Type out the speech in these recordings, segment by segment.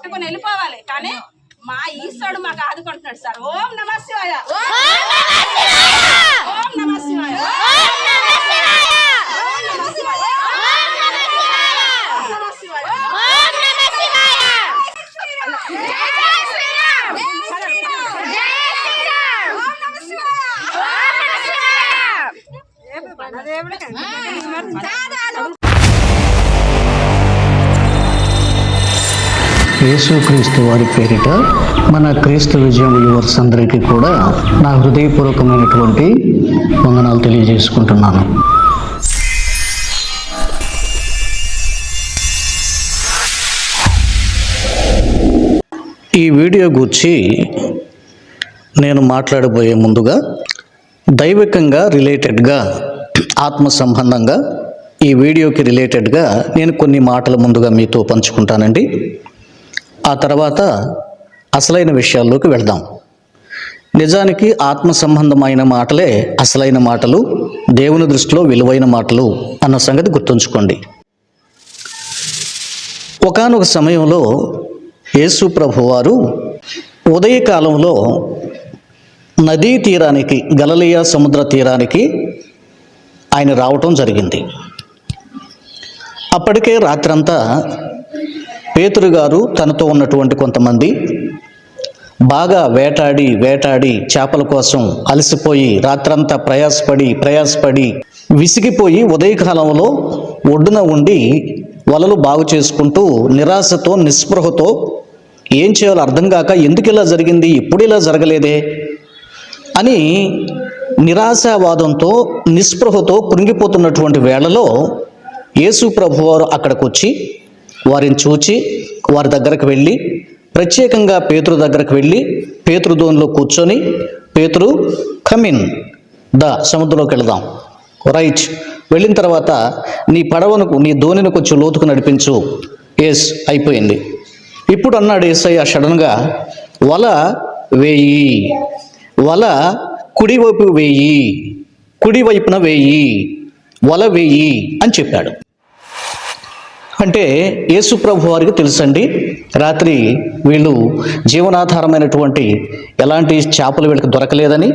అనుకుని వెళ్ళిపోవాలి. కానీ మా ఈశ్వరుడు మాకు ఆదుకుంటున్నాడు సార్. ఓం నమ శివాయ. ఓం నమ శివాయ. యేసుక్రీస్తు వారి పేరిట మన క్రీస్తు విజయం యువర్స్ అందరికీ కూడా నా హృదయపూర్వకమైనటువంటి వందనాలు తెలియజేసుకుంటున్నాను. ఈ వీడియో గురించి నేను మాట్లాడబోయే ముందుగా దైవికంగా రిలేటెడ్గా ఆత్మ సంబంధంగా ఈ వీడియోకి రిలేటెడ్గా నేను కొన్ని మాటలు ముందుగా మీతో పంచుకుంటానండి. ఆ తర్వాత అసలైన విషయాల్లోకి వెళ్దాం. నిజానికి ఆత్మ సంబంధమైన మాటలే అసలైన మాటలు దేవుని దృష్టిలో విలువైన మాటలు అన్న సంగతి గుర్తుంచుకోండి. ఒకానొక సమయంలో యేసు ప్రభు వారు ఉదయకాలంలో నదీ తీరానికి గలలియా సముద్ర తీరానికి ఆయన రావటం జరిగింది. అప్పటికే రాత్రంతా పేతురు గారు తనతో ఉన్నటువంటి కొంతమంది బాగా వేటాడి వేటాడి చేపల కోసం అలసిపోయి రాత్రంతా ప్రయాసపడి ప్రయాసపడి విసిగిపోయి ఉదయకాలంలో ఒడ్డున ఉండి వలలు బాగు చేసుకుంటూ నిరాశతో నిస్పృహతో ఏం చేయాలో అర్థం కాక ఎందుకు ఇలా జరిగింది ఇప్పుడు ఇలా జరగలేదే అని నిరాశావాదంతో నిస్పృహతో కృంగిపోతున్నటువంటి వేళలో యేసు ప్రభువారు అక్కడికి వచ్చి వారిని చూచి వారి దగ్గరకు వెళ్ళి ప్రత్యేకంగా పేతురు దగ్గరకు వెళ్ళి పేతురు దోనిలో కూర్చొని పేతురు కమిన్ ద సముద్రంలోకి వెళదాం. రైట్. వెళ్ళిన తర్వాత నీ పడవను నీ ధోనిని కొంచెం లోతుకు నడిపించు. ఎస్ అయిపోయింది. ఇప్పుడు అన్నాడు ఏసయ్య సడన్గా వల వేయి. వల కుడివైపు వేయి. కుడివైపున వేయి. వల వేయి. అని చెప్పాడు. అంటే యేసు ప్రభు వారికి తెలుసండి. రాత్రి వీళ్ళు జీవనాధారమైనటువంటి ఎలాంటి చేపలు వీళ్ళకి దొరకలేదని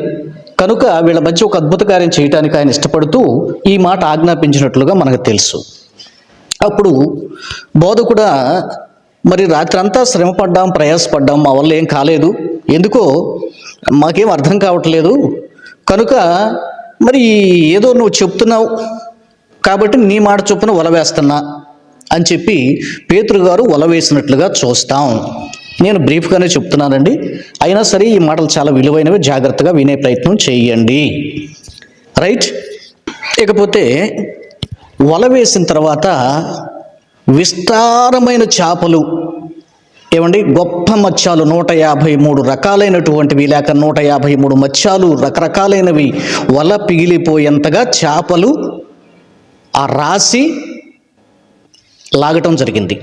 కనుక వీళ్ళ మధ్య ఒక అద్భుత కార్యం చేయడానికి ఆయన ఇష్టపడుతూ ఈ మాట ఆజ్ఞాపించినట్లుగా మనకు తెలుసు. అప్పుడు బోధ కూడా మరి రాత్రి అంతా శ్రమపడ్డాం ప్రయాసపడ్డాం మా వల్ల ఏం కాలేదు. ఎందుకో మాకేం అర్థం కావట్లేదు. కనుక మరి ఏదో నువ్వు చెప్తున్నావు కాబట్టి నీ మాట చొప్పున వల వేస్తున్నా. అని చెప్పి పేతురు గారు వల వేసినట్లుగా చూస్తాం. నేను బ్రీఫ్గానే చెప్తున్నానండి. అయినా సరే ఈ మాటలు చాలా విలువైనవి. జాగ్రత్తగా వినే ప్రయత్నం చేయండి. రైట్? ఇకపోతే వల వేసిన తర్వాత విస్తారమైన చేపలు ఏమండి? గొప్ప మత్స్యాలు నూట యాభై మూడు రకాలైనటువంటివి లేక నూట యాభై మూడు మత్స్యాలు రకరకాలైనవి. వల పిగిలిపోయేంతగా చేపలు ఆ రాసి లాగటం జరిగింది.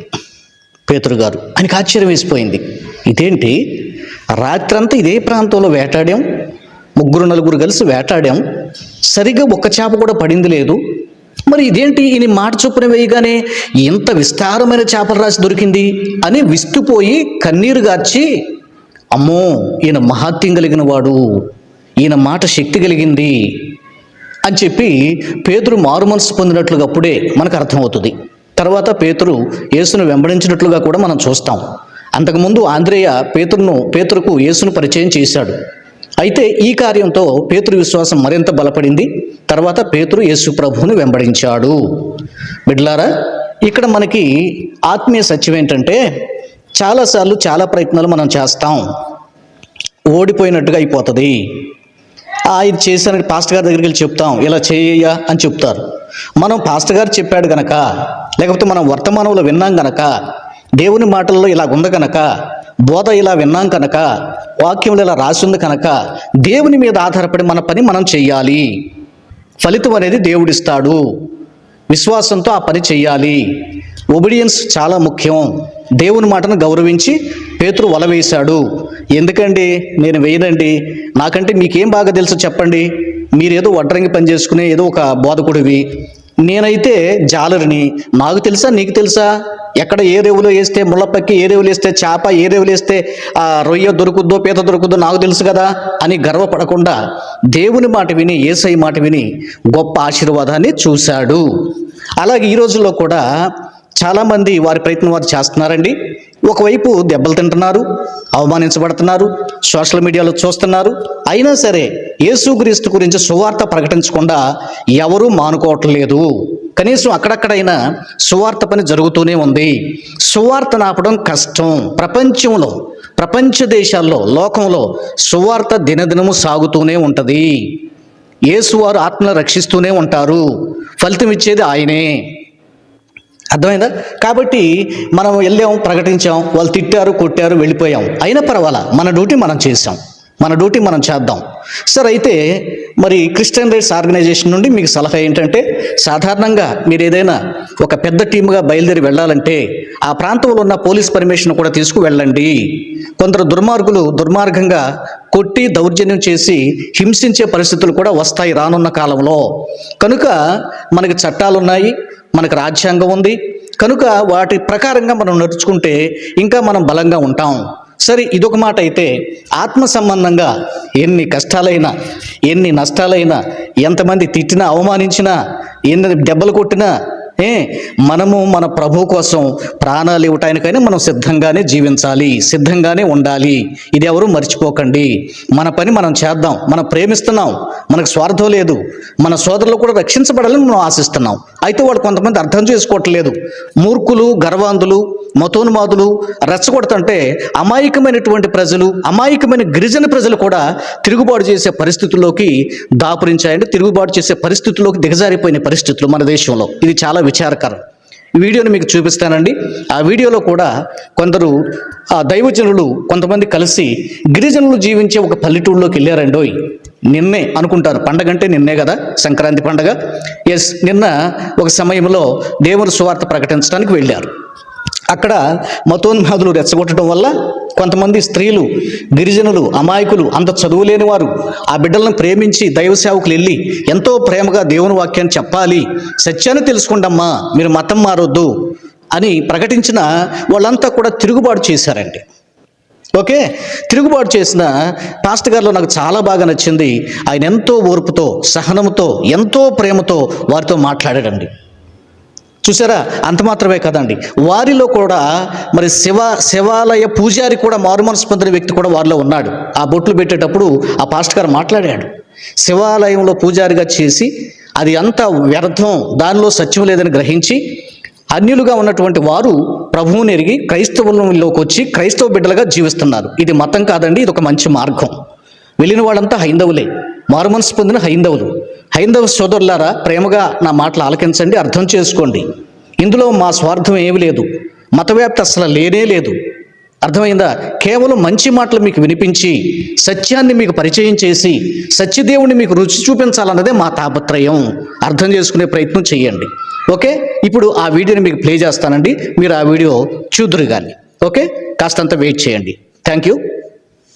పేతురు గారు ఆయనకి ఆశ్చర్యం వేసిపోయింది. ఇదేంటి? రాత్రంతా ఇదే ప్రాంతంలో వేటాడాం? ముగ్గురు నలుగురు కలిసి వేటాడాం? సరిగ్గా ఒక్క చేప కూడా పడింది లేదు. మరి ఇదేంటి? ఈయన మాట చొప్పున వేయగానే ఇంత విస్తారమైన చేపల రాసి దొరికింది అని విస్తుపోయి కన్నీరు గార్చి అమ్మో ఈయన మహాత్యం కలిగిన వాడు ఈయన మాట శక్తి కలిగింది అని చెప్పి పేతురు మారు మనసు పొందినట్లుగా అప్పుడే మనకు అర్థమవుతుంది. తర్వాత పేతురు యేసును వెంబడించినట్లుగా కూడా మనం చూస్తాం. అంతకుముందు ఆంధ్రేయ పేతురును పేతురుకు యేసును పరిచయం చేశాడు. అయితే ఈ కార్యంతో పేతురు విశ్వాసం మరింత బలపడింది. తర్వాత పేతురు యేసు ప్రభువును వెంబడించాడు. బిడ్లారా ఇక్కడ మనకి ఆత్మీయ సత్యం ఏంటంటే చాలాసార్లు చాలా ప్రయత్నాలు మనం చేస్తాం. ఓడిపోయినట్టుగా అయిపోతుంది. ఆ ఇది పాస్టర్ గారి దగ్గరికి వెళ్ళి చెప్తాం. ఇలా చేయ అని చెప్తారు. మనం పాస్టర్ గారు చెప్పాడు గనక లేకపోతే మనం వర్తమానంలో విన్నాం గనక దేవుని మాటల్లో ఇలా ఉంది కనుక బోధ ఇలా విన్నాం కనుక వాక్యంలో ఇలా రాసి ఉంది కనుక దేవుని మీద ఆధారపడి మన పని మనం చెయ్యాలి ఫలితం అనేది దేవుడిస్తాడు. విశ్వాసంతో ఆ పని చెయ్యాలి ఒబిడియన్స్ చాలా ముఖ్యం. దేవుని మాటను గౌరవించి పేతురు వల వేశాడు. ఎందుకండి? నేను వేయనండి. నాకంటే మీకేం బాగా తెలుసు చెప్పండి? మీరేదో వడ్రంగి పని చేసుకునే ఏదో ఒక బోధకుడివి. నేనైతే జాలరిని. నాకు తెలుసా? నీకు తెలుసా? ఎక్కడ ఏ రేవులో వేస్తే ముళ్ళపక్కి ఏ రేవులు వేస్తే చేప ఏ రేవులు వేస్తే ఆ రొయ్య దొరుకుద్దో పీత దొరుకుద్దో నాకు తెలుసు కదా అని గర్వపడకుండా దేవుని మాట విని ఏసై మాట విని గొప్ప ఆశీర్వాదాన్ని చూశాడు. అలాగే ఈ రోజుల్లో కూడా చాలామంది వారి ప్రయత్నం వారు చేస్తున్నారండి. ఒకవైపు దెబ్బలు తింటున్నారు అవమానించబడుతున్నారు సోషల్ మీడియాలో చూస్తున్నారు. అయినా సరే యేసుక్రీస్తు గురించి సువార్త ప్రకటించకుండా ఎవరూ మానుకోవట్లేదు. కనీసం అక్కడక్కడైనా సువార్త పని జరుగుతూనే ఉంది. సువార్త నాపడం కష్టం. ప్రపంచంలో ప్రపంచ దేశాల్లో లోకంలో సువార్త దినదినము సాగుతూనే ఉంటుంది. యేసువారు ఆత్మను రక్షిస్తూనే ఉంటారు. ఫలితం ఇచ్చేది ఆయనే. అర్థమైందా? కాబట్టి మనం వెళ్ళాం ప్రకటించాం వాళ్ళు తిట్టారు కొట్టారు వెళ్ళిపోయాం. అయినా పర్వాలా మన డ్యూటీ మనం చేసాం మన డ్యూటీ మనం చేద్దాం. సార్ అయితే మరి క్రిస్టియన్ రైట్స్ ఆర్గనైజేషన్ నుండి మీకు సలహా ఏంటంటే సాధారణంగా మీరు ఏదైనా ఒక పెద్ద టీముగా బయలుదేరి వెళ్ళాలంటే ఆ ప్రాంతంలో ఉన్న పోలీస్ పర్మిషన్ కూడా తీసుకు వెళ్ళండి కొందరు దుర్మార్గులు దుర్మార్గంగా కొట్టి దౌర్జన్యం చేసి హింసించే పరిస్థితులు కూడా వస్తాయి రానున్న కాలంలో. కనుక మనకి చట్టాలు ఉన్నాయి మనకు రాజ్యాంగం ఉంది. కనుక వాటి ప్రకారంగా మనం నడుచుకుంటే ఇంకా మనం బలంగా ఉంటాం. సరే ఇదొక మాట అయితే ఆత్మ సంబంధంగా ఎన్ని కష్టాలైనా ఎన్ని నష్టాలైనా ఎంతమంది తిట్టినా అవమానించినా ఎన్ని దెబ్బలు కొట్టినా ఏ మనము మన ప్రభు కోసం ప్రాణాలు ఇవ్వటానికైనా మనం సిద్ధంగానే జీవించాలి సిద్ధంగానే ఉండాలి. ఇది ఎవరు మర్చిపోకండి. మన పని మనం చేద్దాం మనం ప్రేమిస్తున్నాం మనకు స్వార్థం లేదు మన సోదరులు కూడా రక్షించబడాలని మనం ఆశిస్తున్నాం. అయితే వాళ్ళు కొంతమంది అర్థం చేసుకోవట్లేదు. మూర్ఖులు గర్వాంధులు మతోన్మాదులు రెచ్చగొడతంటే అమాయకమైనటువంటి ప్రజలు అమాయకమైన గిరిజన ప్రజలు కూడా తిరుగుబాటు చేసే పరిస్థితుల్లోకి దాపురించాయంటే తిరుగుబాటు చేసే పరిస్థితుల్లోకి దిగజారిపోయిన పరిస్థితులు మన దేశంలో. ఇది చాలా విచారకరం. ఈ వీడియోని మీకు చూపిస్తానండి. ఆ వీడియోలో కూడా కొందరు ఆ దైవజనులు కొంతమంది కలిసి గిరిజనులు జీవించే ఒక పల్లెటూరులోకి వెళ్ళారండోయ్ నిన్నే అనుకుంటారు. పండగ అంటే నిన్నే కదా? సంక్రాంతి పండగ? ఎస్ నిన్న ఒక సమయంలో దేవుని సువార్త ప్రకటించడానికి వెళ్ళారు. అక్కడ మతోన్మాదులు రెచ్చగొట్టడం వల్ల కొంతమంది స్త్రీలు గిరిజనులు అమాయకులు అంత చదువులేని వారు ఆ బిడ్డలను ప్రేమించి దైవ సేవకులు వెళ్ళి ఎంతో ప్రేమగా దేవుని వాక్యాన్ని చెప్పాలి. సత్యాన్ని తెలుసుకోండమ్మా మీరు మతం మారొద్దు అని ప్రకటించిన వాళ్ళంతా కూడా తిరుగుబాటు చేశారండి. ఓకే? తిరుగుబాటు చేసిన పాస్టర్ గారిలో నాకు చాలా బాగా నచ్చింది. ఆయన ఎంతో ఓర్పుతో సహనంతో ఎంతో ప్రేమతో వారితో మాట్లాడాడండి. చూసారా? అంత మాత్రమే కదండి. వారిలో కూడా మరి శివ శివాలయ పూజారి కూడా మారుమనసు పొందిన వ్యక్తి కూడా వారిలో ఉన్నాడు. ఆ బొట్లు పెట్టేటప్పుడు ఆ పాస్టర్ గారు మాట్లాడాడు. శివాలయంలో పూజారిగా చేసి అది అంత వ్యర్థం దానిలో సత్యం లేదని గ్రహించి అన్యులుగా ఉన్నటువంటి వారు ప్రభువుని ఎరిగి క్రైస్తవుల్లోకి వచ్చి క్రైస్తవ బిడ్డలుగా జీవిస్తున్నారు. ఇది మతం కాదండి ఇది ఒక మంచి మార్గం. వెళ్ళిన వాళ్ళంతా హైందవులే. మారుమనసు పొందిన హైందవులు. హైందవ సోదరులారా ప్రేమగా నా మాటలు ఆలకించండి అర్థం చేసుకోండి. ఇందులో మా స్వార్థం ఏమి లేదు. మతవ్యాప్తి అసలు లేనే లేదు. అర్థమైందా? కేవలం మంచి మాటలు మీకు వినిపించి సత్యాన్ని మీకు పరిచయం చేసి సత్యదేవుని మీకు రుచి చూపించాలన్నదే మా తాపత్రయం. అర్థం చేసుకునే ప్రయత్నం చేయండి. ఓకే? ఇప్పుడు ఆ వీడియోని మీకు ప్లే చేస్తానండి. మీరు ఆ వీడియో చూదురు కానీ ఓకే? కాస్తంత వెయిట్ చేయండి. Thank you.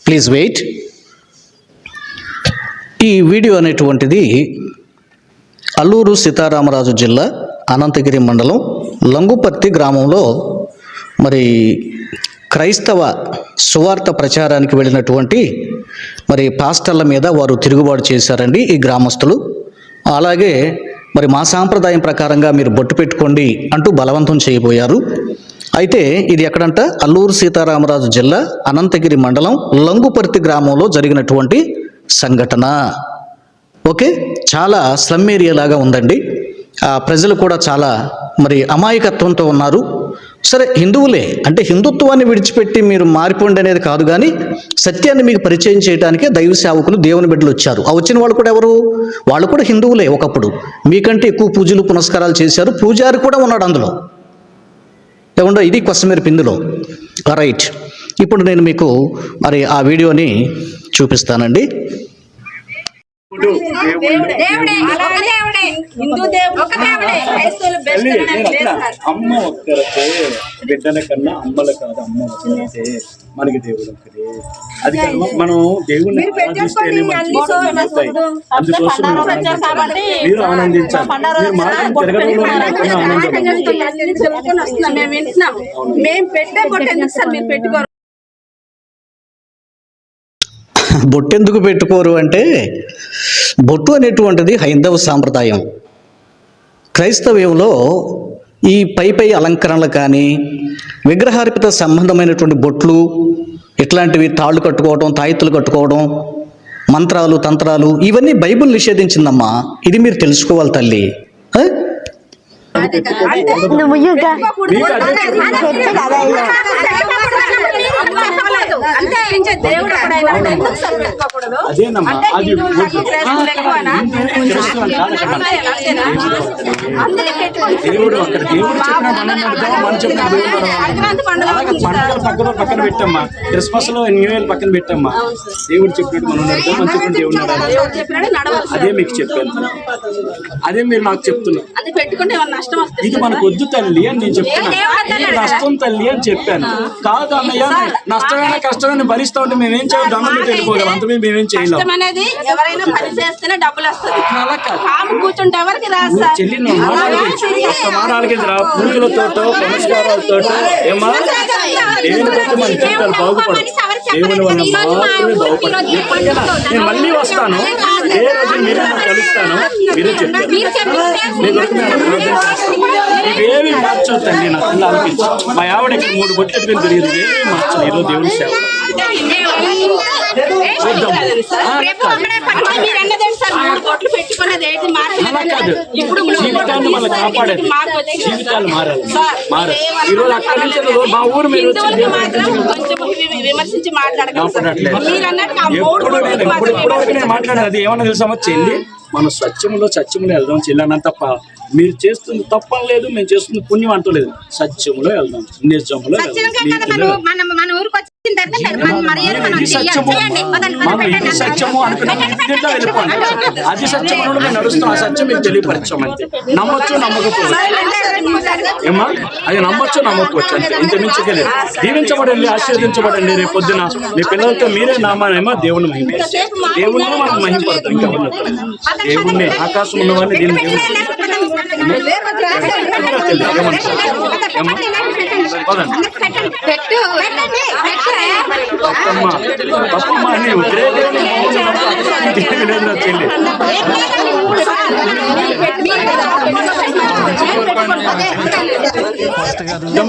Please wait. ఈ వీడియో అనేటువంటిది అల్లూరు సీతారామరాజు జిల్లా అనంతగిరి మండలం లంగుపర్తి గ్రామంలో మరి క్రైస్తవ సువార్త ప్రచారానికి వెళ్ళినటువంటి మరి పాస్టర్ల మీద వారు తిరుగుబాటు చేశారండి ఈ గ్రామస్తులు. అలాగే మరి మా సాంప్రదాయం ప్రకారంగా మీరు బొట్టు పెట్టుకోండి అంటూ బలవంతం చేయబోయారు. అయితే ఇది ఎక్కడంట? అల్లూరు సీతారామరాజు జిల్లా అనంతగిరి మండలం లంగుపర్తి గ్రామంలో జరిగినటువంటి సంఘటన. ఓకే? చాలా స్లమ్ ఏరియా లాగా ఉందండి. ఆ ప్రజలు కూడా చాలా మరి అమాయకత్వంతో ఉన్నారు. సరే హిందువులే అంటే హిందుత్వాన్ని విడిచిపెట్టి మీరు మారిపోండి అనేది కాదు కానీ సత్యాన్ని మీకు పరిచయం చేయడానికే దైవ సేవకులు దేవుని బిడ్డలు వచ్చారు. ఆ వచ్చిన వాళ్ళు కూడా ఎవరు? వాళ్ళు కూడా హిందువులే ఒకప్పుడు. మీకంటే ఎక్కువ పూజలు పునస్కారాలు చేశారు. పూజారి కూడా ఉన్నాడు అందులో. ఏమండో ఇది కొసమీర పిందులో రైట్ ఇప్పుడు నేను మీకు మరి ఆ వీడియోని చూపిస్తానండి. దేవుడు దేవుడే ఒక దేవుడే. హిందూ దేవుడు ఒక దేవుడే. క్రైస్తవులు బెస్ట్ తల్లి, నేను అక్కడ అమ్మ ఒక్కరితే బిడ్డల కన్నా అమ్మల కాదు అమ్మ ఒక్కరితే మనకి దేవుడు ఒక్కడే అది మనం ఆరాధిస్తేనే వస్తాయి. అందుకోసం. మీరు ఆనందించాలి. మీరు నాకున్న ఆనందం. మేము పెట్టే సార్ మీరు పెట్టుకోరు? బొట్టెందుకు పెట్టుకోరు అంటే బొట్టు అనేటువంటిది హైందవ సాంప్రదాయం క్రైస్తవ్యంలో ఈ పై పై అలంకరణలు కానీ విగ్రహార్పిత సంబంధమైనటువంటి బొట్లు ఇట్లాంటివి తాళ్ళు కట్టుకోవడం తాయిత్తులు కట్టుకోవడం మంత్రాలు తంత్రాలు ఇవన్నీ బైబిల్ నిషేధించిందమ్మా ఇది మీరు తెలుసుకోవాలి తల్లి ఆ? నువ్వు అంటే దేవుడు. దేవుడు అక్కడ దేవుడు చెప్పిన మనం మనం చెప్పిన దేవుడు పండుగ పక్కన పక్కన పెట్టమ్మా. క్రిస్మస్లో న్యూ ఇయర్ పక్కన పెట్టమ్మా. దేవుడు చెప్పినట్టు మనం మనం చెప్పిన దేవుడు. అదే మీకు చెప్పాను. అదే మీరు నాకు చెప్తున్నారు అది పెట్టుకుంటే ఏమన్నా నష్టం వస్తుంది ఇది మనకు వద్దు తల్లి అని నేను చెప్తున్నా. ఇది నష్టం తల్లి అని చెప్పాను. కాదు అన్నయ్య నష్టమైన కష్టమైన భరిస్తా ఉంటే మేమేం చేయాలి దండం పెట్టి వెళ్ళిపోగలం అంత మేము మేమేం చేయలేం. అనేది ఎవరైనా పని చేస్తేనే డబ్బులు వస్తుంది. కాము కూర్చుంటే ఎవరికి రాదు సార్? చెల్లి రా. పూజలతోటో పునస్కారాలతో ఏమా దేవుని కొరకు మన జీవితాలు బాగుపడదు దేవుని వల్ల మాత్రమే బాగుపడదు ఎప్పటికైనా నేను మళ్ళీ వస్తాను. ఏ రోజు మీరే కలుస్తాను మీరే చెప్తారు. ఇవేవి మార్చొద్దండి నా పిల్ల అనిపించు మా ఆవిడ ఇక్కడ మూడు బొట్టెట్టుకుని తిరిగింది. ఇవేవి మార్చదు ఈరోజు దేవుని సేవ. మీరు సార్ మూడు కోట్లు పెట్టుకున్నది ఏంటి? మార్చలేదు ఇప్పుడు వచ్చింది. జీవితాలు మారాలి. మారాలి. ఈరోజు అక్కడి నుంచి మా ఊరు మీరు హిందువులకి మాత్రం కొంచెం విమర్శించి అది ఏమన్నా తెలుసామా చెల్లి మనం సత్యములో సత్యములో వెళ్దాం చెల్లి తప్ప మీరు చేస్తుంది తప్పని లేదు మేము చేస్తుంది పుణ్యం అంటలేదు. సత్యములో వెళ్దాం. నిజములో వెళ్దాం. అది సత్యం అనుకుంటే మేము నడుస్తాం ఆ సత్యం మీకు తెలియపరిచాం అంతే నమ్మొచ్చు నమ్మకపోవచ్చు. ఏమా అది నమ్మొచ్చు నమ్మకపోవచ్చు. అంతే ఇంత మించగలేదు దీవించబడండి ఆశీర్వదించబడండి. రేపు పొద్దున మీ పిల్లలతో మీరే నామానేమో దేవుని మహిమ. దేవుణ్ణి మనం మహిమపడతాం ఇంకా దేవుణ్ణి ఆకాశం ఉన్నవాడిని దీన్ని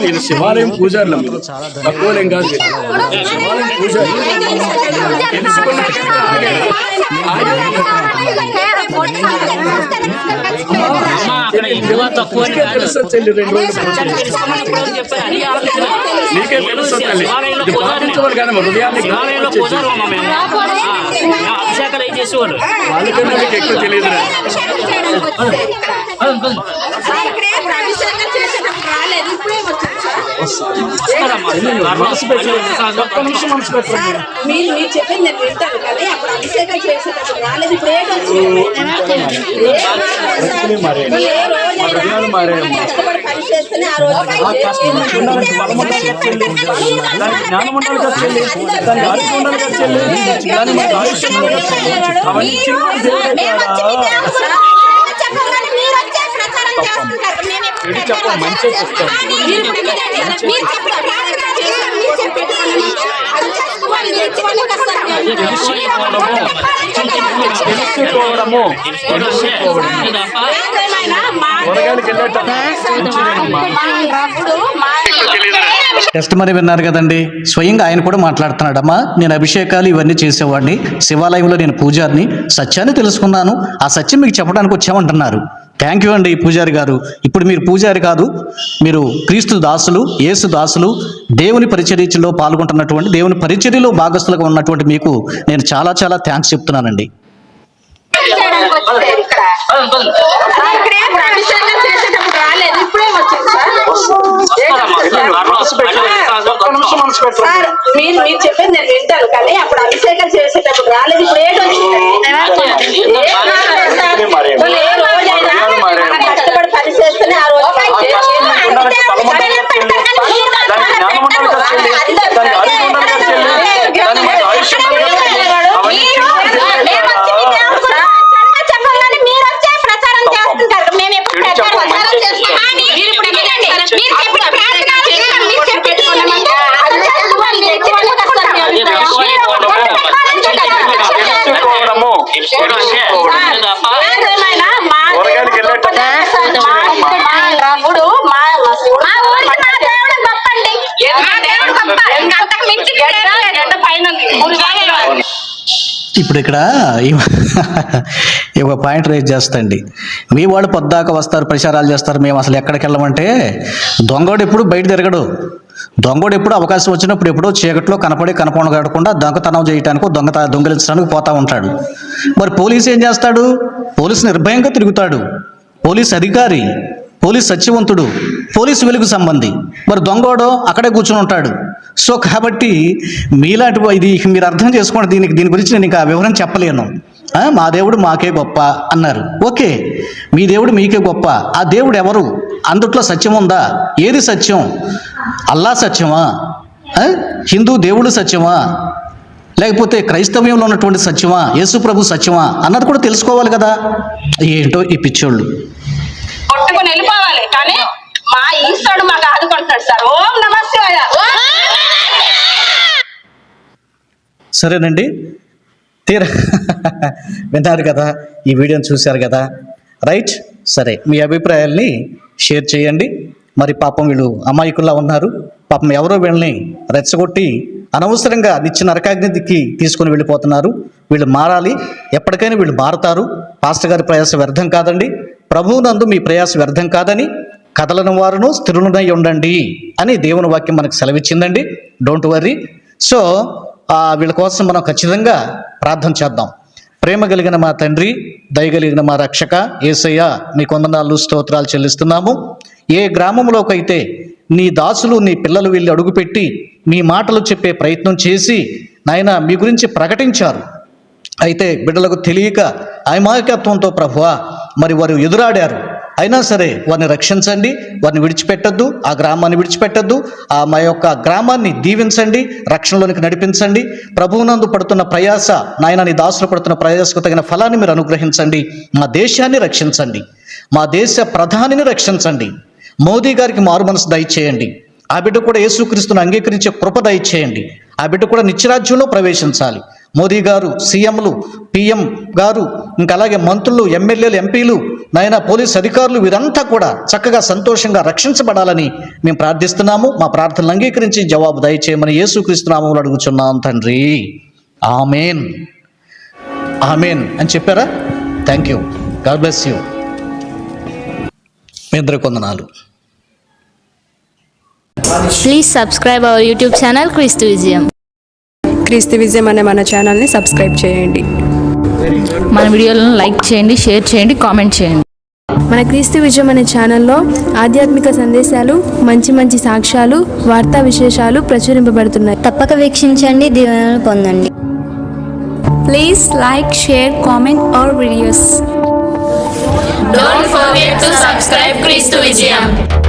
ఇది శివాలయం పూజారులం తక్కువలేం కాదు. శివాలయం పూజారులు తెలుసుకున్న కానీ మా హృదయాన్ని శివాలయంలో పూజారు అమ్మ మేము. అభిషేకాలు అవి చేసేవారు వాళ్ళకన్నా మీకు ఎక్కువ తెలియదు అభిషేకం చేసేటప్పుడు రాలేదు ఇప్పుడే వచ్చింది సార్. వస్తారమ్మా. మనసు పెట్టి ఒక్క నిమిషం మనసు పెట్టండి మీరు మీరు చెప్పింది నేను వింటాను కానీ అప్పుడు అభిషేకం చేసేటప్పుడు రాలేదు ఇప్పుడు ఏంటి వచ్చింది బ్రతుకులే మారాయి ఏ రోజైనా మా హృదయాలు మారాయి కష్టపడి పని చేస్తేనే ఆ రోజు ఆ కష్టం ఉండాలి బలం ఉండాలి చెల్లి దానికి జ్ఞానం ఉండాలి కదా చెల్లి దానికి ఆయుష్ ఉండాలి కదా చెల్లి దానికి మనకు ఆయుష్ ఉండాలి కదా చెల్లి అవన్నీ చిన్న దేవుడే కదా చెడు చెప్ప మంచి తెలుసుకోవడము కూరగాయలకి టెస్ట్ మరి విన్నారు కదండి. స్వయంగా ఆయన కూడా మాట్లాడుతున్నాడమ్మా. నేను అభిషేకాలు ఇవన్నీ చేసేవాడిని. శివాలయంలో నేను పూజారిని. సత్యాన్ని తెలుసుకున్నాను. ఆ సత్యం మీకు చెప్పడానికి వచ్చామంటున్నారు. థ్యాంక్ యూ అండి పూజారి గారు. ఇప్పుడు మీరు పూజారి కాదు మీరు క్రీస్తు దాసులు యేసు దాసులు దేవుని పరిచర్యలో పాల్గొంటున్నటువంటి దేవుని పరిచర్యలో భాగస్థులుగా ఉన్నటువంటి మీకు నేను చాలా చాలా థ్యాంక్స్ చెప్తున్నానండి. అభిషేకం మీరు మీరు చెప్పింది నేను వింటాను కానీ అప్పుడు అభిషేకం చేసేటప్పుడు రాలేదు. ఇప్పుడు ఇప్పుడు ఇక్కడ ఒక పాయింట్ రేజ్ చేస్తండి. మీ వాళ్ళు పొద్దాక వస్తారు ప్రచారాలు చేస్తారు మేము అసలు ఎక్కడికి వెళ్ళమంటే దొంగోడు ఎప్పుడు బయట తిరగడు. దొంగోడు ఎప్పుడు అవకాశం వచ్చినప్పుడు ఎప్పుడో చీకట్లో కనపడి కనపడకుండా దొంగతనం చేయటానికి దొంగ దొంగిలించడానికి పోతా ఉంటాడు. మరి పోలీసు ఏం చేస్తాడు? పోలీసు నిర్భయంగా తిరుగుతాడు. పోలీస్ అధికారి. పోలీస్ సత్యవంతుడు పోలీసు వెలుగు సంబంధి. మరి దొంగోడో అక్కడే కూర్చుని ఉంటాడు. సో కాబట్టి మీలాంటి ఇది మీరు అర్థం చేసుకోండి దీనికి దీని గురించి నేను ఇంకా వివరం చెప్పలేను. మా దేవుడు మాకే గొప్ప అన్నారు. ఓకే మీ దేవుడు మీకే గొప్ప. ఆ దేవుడు ఎవరు? అందుట్లో సత్యం ఉందా? ఏది సత్యం? అల్లా సత్యమా? హిందూ దేవుడు సత్యమా? లేకపోతే క్రైస్తవ్యంలో ఉన్నటువంటి సత్యమా? యేసు ప్రభు సత్యమా? అన్నది కూడా తెలుసుకోవాలి కదా. ఏంటో ఈ పిచ్చోళ్ళు. కొట్టుకుని వెళ్ళిపోవాలి. కానీ మా ఈశ్వరుడు మాకు ఆదుకుంటున్నాడు సార్. ఓం నమ సరేనండి. తీర. విన్నారు కదా ఈ వీడియోని చూశారు కదా. రైట్ సరే మీ అభిప్రాయాల్ని షేర్ చేయండి. మరి పాపం వీళ్ళు అమాయకుల్లా ఉన్నారు. పాపం ఎవరో వీళ్ళని రెచ్చగొట్టి అనవసరంగా నిత్య నరకాగ్నికి తీసుకుని వెళ్ళిపోతున్నారు. వీళ్ళు మారాలి. ఎప్పటికైనా వీళ్ళు మారుతారు. పాస్టర్ గారి ప్రయాస వ్యర్థం కాదండి. ప్రభువునందు మీ ప్రయాస వ్యర్థం కాదని కదలను వారును స్థిరులనై ఉండండి అని దేవుని వాక్యం మనకు సెలవిచ్చిందండి. డోంట్ వర్రీ సో వీళ్ళ కోసం మనం ఖచ్చితంగా ప్రార్థన చేద్దాం. ప్రేమ కలిగిన మా తండ్రి దయగలిగిన మా రక్షక ఏసయ్య మీ కొందనాలు స్తోత్రాలు చెల్లిస్తున్నాము. ఏ గ్రామంలోకైతే నీ దాసులు నీ పిల్లలు వీళ్ళు అడుగుపెట్టి మీ మాటలు చెప్పే ప్రయత్నం చేసి నాయన మీ గురించి ప్రకటించారు. అయితే బిడ్డలకు తెలియక అమాయకత్వంతో ప్రభువా మరి వారు ఎదురాడారు. అయినా సరే వారిని రక్షించండి వారిని విడిచిపెట్టద్దు ఆ గ్రామాన్ని విడిచిపెట్టద్దు ఆ మా యొక్క గ్రామాన్ని దీవించండి రక్షణలోనికి నడిపించండి. ప్రభువునందు పడుతున్న ప్రయాస నాయన నీ దాసులు పడుతున్న ప్రయాసకు తగిన ఫలాన్ని మీరు అనుగ్రహించండి మా దేశాన్ని రక్షించండి మా దేశ ప్రధానిని రక్షించండి. మోదీ గారికి మారు మనసు దయచేయండి. ఆ బిడ్డ కూడా యేసుక్రీస్తును అంగీకరించే కృప దయచేయండి. ఆ బిడ్డ కూడా నిత్యరాజ్యంలో ప్రవేశించాలి. మోదీ గారు సీఎంలు పిఎం గారు ఇంకా అలాగే మంత్రులు ఎమ్మెల్యేలు ఎంపీలు నాయన పోలీస్ అధికారులు వీరంతా కూడా చక్కగా సంతోషంగా రక్షించబడాలని మేము ప్రార్థిస్తున్నాము. మా ప్రార్థనలు అంగీకరించి జవాబు దయచేయమని యేసుక్రీస్తునామములు అడుగుచున్నాం తండ్రి. ఆమెన్. ఆమెన్. అని చెప్పారా? Thank you God bless you. మీ ఇద్దరు కొందనాలు Please subscribe our YouTube channel Christ Vizium. క్రీస్తు విజయం అనే మన ఛానల్ని సబ్స్క్రైబ్ చేయండి మన వీడియోలను లైక్ చేయండి షేర్ చేయండి కామెంట్ చేయండి మన క్రీస్తు విజయం అనే ఛానల్లో ఆధ్యాత్మిక సందేశాలు మంచి మంచి సాక్ష్యాలు వార్తా విశేషాలు ప్రచురింపబడుతున్నాయి తప్పక వీక్షించండి దీవెనలు పొందండి Please like, share, comment our videos. Don't forget to subscribe Christ Vizium.